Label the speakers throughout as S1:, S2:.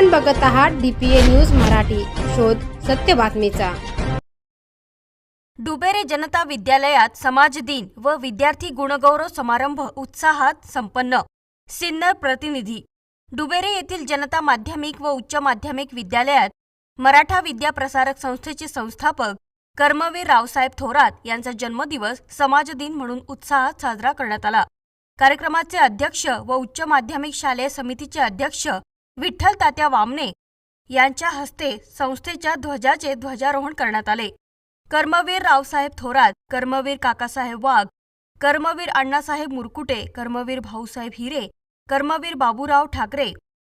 S1: आपण बघत आहात डीपीए न्यूज मराठी. शोध सत्य बातमीचा.
S2: डुबेरे जनता विद्यालयात समाज दिन व विद्यार्थी गुणगौरव समारंभ उत्साहात संपन्न. सिन्नर प्रतिनिधी. डुबेरे येथील जनता माध्यमिक व उच्च माध्यमिक विद्यालयात मराठा विद्या प्रसारक संस्थेचे संस्थापक कर्मवीर रावसाहेब थोरात यांचा जन्मदिवस समाज दिन म्हणून उत्साहात साजरा करण्यात आला. कार्यक्रमाचे अध्यक्ष व उच्च माध्यमिक शालेय समितीचे अध्यक्ष विठ्ठल तात्या वामने यांच्या हस्ते संस्थेच्या ध्वजाचे ध्वजारोहण करण्यात आले. कर्मवीर रावसाहेब थोरात कर्मवीर काकासाहेब वाघ कर्मवीर अण्णासाहेब मुरकुटे कर्मवीर भाऊसाहेब हिरे कर्मवीर बाबूराव ठाकरे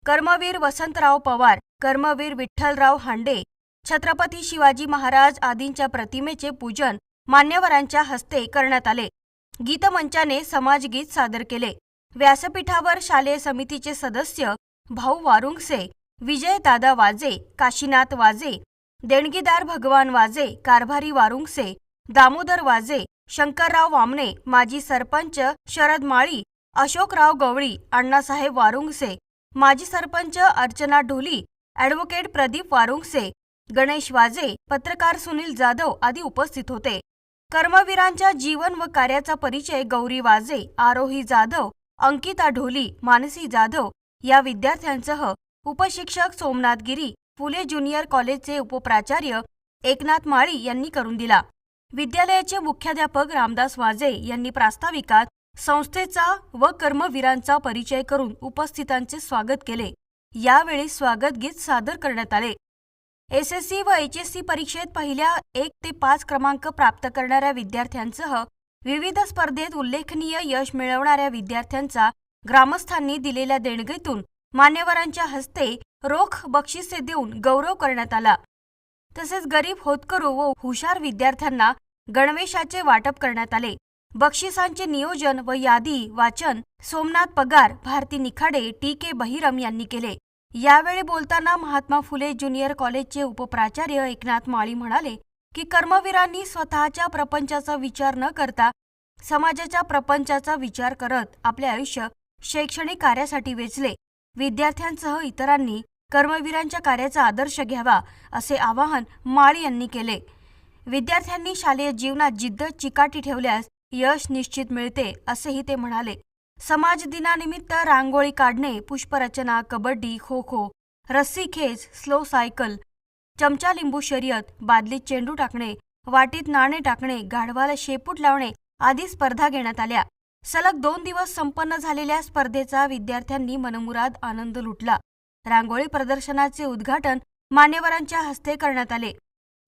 S2: कर्मवीर वसंतराव पवार कर्मवीर विठ्ठलराव हांडे छत्रपती शिवाजी महाराज आदींच्या प्रतिमेचे पूजन मान्यवरांच्या हस्ते करण्यात आले. गीतमंचाने समाजगीत सादर केले. व्यासपीठावर शालेय समितीचे सदस्य भाऊ वारुंगसे विजयदादा वाजे काशीनाथ वाजे देणगीदार भगवान वाजे कारभारी वारुंगसे दामोदर वाजे शंकरराव वामने माजी सरपंच शरद माळी अशोकराव गवळी अण्णासाहेब वारुंगसे माजी सरपंच अर्चना ढोली ॲडव्होकेट प्रदीप वारुंगसे गणेश वाजे पत्रकार सुनील जाधव आदी उपस्थित होते. कर्मवीरांच्या जीवन व कार्याचा परिचय गौरी वाजे आरोही जाधव अंकिता ढोली मानसी जाधव या विद्यार्थ्यांसह उपशिक्षक सोमनाथ गिरी फुले ज्युनियर कॉलेजचे उपप्राचार्य एकनाथ माळी यांनी करून दिला. विद्यालयाचे मुख्याध्यापक रामदास वाजे यांनी प्रास्ताविकात संस्थेचा व कर्मवीरांचा परिचय करून उपस्थितांचे स्वागत केले. यावेळी स्वागत गीत सादर करण्यात आले. एसएससी व एचएससी परीक्षेत पहिल्या एक ते पाच क्रमांक प्राप्त करणाऱ्या विद्यार्थ्यांसह विविध स्पर्धेत उल्लेखनीय यश मिळवणाऱ्या विद्यार्थ्यांचा ग्रामस्थांनी दिलेल्या देणगीतून मान्यवरांच्या हस्ते रोख बक्षिसे देऊन गौरव करण्यात आला. तसेच गरीब होतकरू व हुशार विद्यार्थ्यांना गणवेशाचे वाटप करण्यात आले. बक्षिसांचे नियोजन व यादी वाचन सोमनाथ पगार भारती निखाडे टी के बहिरम यांनी केले. यावेळी बोलताना महात्मा फुले ज्युनियर कॉलेजचे उपप्राचार्य एकनाथ माळी म्हणाले की कर्मवीरांनी स्वतःच्या प्रपंचाचा विचार न करता समाजाच्या प्रपंचाचा विचार करत आपले आयुष्य शैक्षणिक कार्यासाठी वेचले. विद्यार्थ्यांसह इतरांनी कर्मवीरांच्या कार्याचा आदर्श घ्यावा असे आवाहन माळी यांनी केले. विद्यार्थ्यांनी शालेय जीवनात जिद्द चिकाटी ठेवल्यास यश निश्चित मिळते असेही ते म्हणाले. समाज दिनानिमित्त रांगोळी काढणे पुष्परचना कबड्डी खो खो रस्सी खेच स्लो सायकल चमचा लिंबू शर्यत बादलीत चेंडू टाकणे वाटीत नाणे टाकणे गाढवाला शेपूट लावणे आदी स्पर्धा घेण्यात आल्या. सलग दोन दिवस संपन्न झालेल्या स्पर्धेचा विद्यार्थ्यांनी मनमुराद आनंद लुटला. रांगोळी प्रदर्शनाचे उद्घाटन मान्यवरांच्या हस्ते करण्यात आले.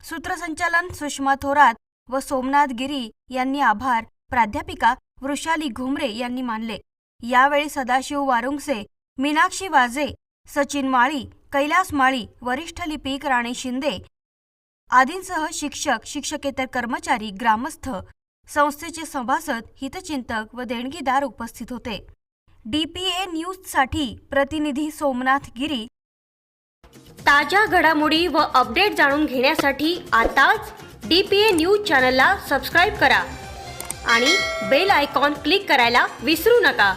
S2: सूत्रसंचालन सुषमा थोरात व सोमनाथ गिरी यांनी आभार प्राध्यापिका वृषाली घुमरे यांनी मानले. यावेळी सदाशिव वारुंगसे मीनाक्षी वाजे सचिन माळी कैलास माळी वरिष्ठ लिपिक राणे शिंदे आदींसह शिक्षक शिक्षकेतर कर्मचारी ग्रामस्थ संस्थेचे सभासद हितचिंतक व देणगीदार उपस्थित होते. डीपीए न्यूजसाठी प्रतिनिधी सोमनाथ गिरी.
S3: ताज्या घडामोडी व अपडेट जाणून घेण्यासाठी आताच डी पी ए न्यूज चॅनलला सबस्क्राईब करा आणि बेल आयकॉन क्लिक करायला विसरू नका.